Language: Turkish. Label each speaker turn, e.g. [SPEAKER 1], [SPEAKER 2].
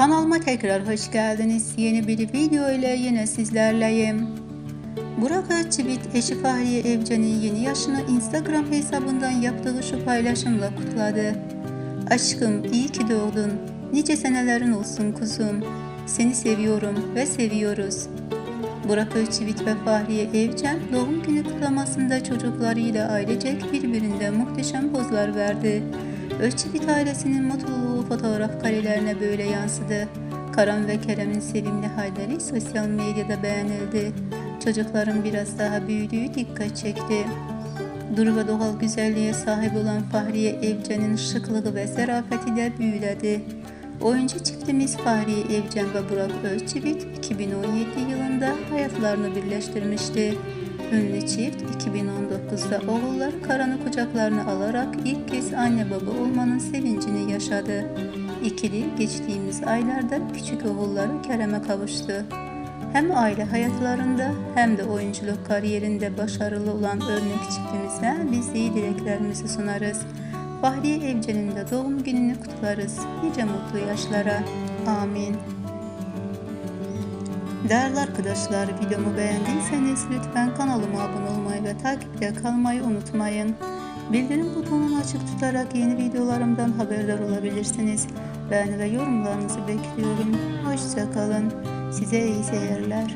[SPEAKER 1] Kanalıma tekrar hoş geldiniz. Yeni bir video ile yine sizlerleyim. Burak Özçivit, eşi Fahriye Evcen'in yeni yaşını Instagram hesabından yaptığı şu paylaşımla kutladı. Aşkım iyi ki doğdun. Nice senelerin olsun kuzum. Seni seviyorum ve seviyoruz. Burak Özçivit ve Fahriye Evcen doğum günü kutlamasında çocuklarıyla ailecek birbirinde muhteşem pozlar verdi. Özçivit ailesinin mutluluğu fotoğraf karelerine böyle yansıdı. Karan ve Kerem'in sevimli halleri sosyal medyada beğenildi. Çocukların biraz daha büyüdüğü dikkat çekti. Duru ve doğal güzelliğe sahip olan Fahriye Evcen'in şıklığı ve zarafeti de büyüledi. Oyuncu çiftimiz Fahriye Evcen ve Burak Özçivit 2017 yılında hayatlarını birleştirmişti. Ünlü çift 2019'da oğulları Karan'ı kucaklarına alarak ilk kez anne baba olmanın sevincini yaşadı. İkili geçtiğimiz aylarda küçük oğulları Kerem'e kavuştu. Hem aile hayatlarında hem de oyunculuk kariyerinde başarılı olan örnek çiftimize biz iyi dileklerimizi sunarız. Fahriye Evcen'in de doğum gününü kutlarız. Nice mutlu yaşlara. Amin. Değerli arkadaşlar videomu beğendiyseniz lütfen kanalıma abone olmayı ve takipte kalmayı unutmayın. Bildirim butonunu açık tutarak yeni videolarımdan haberdar olabilirsiniz. Beğeni ve yorumlarınızı bekliyorum. Hoşçakalın. Size iyi seyirler.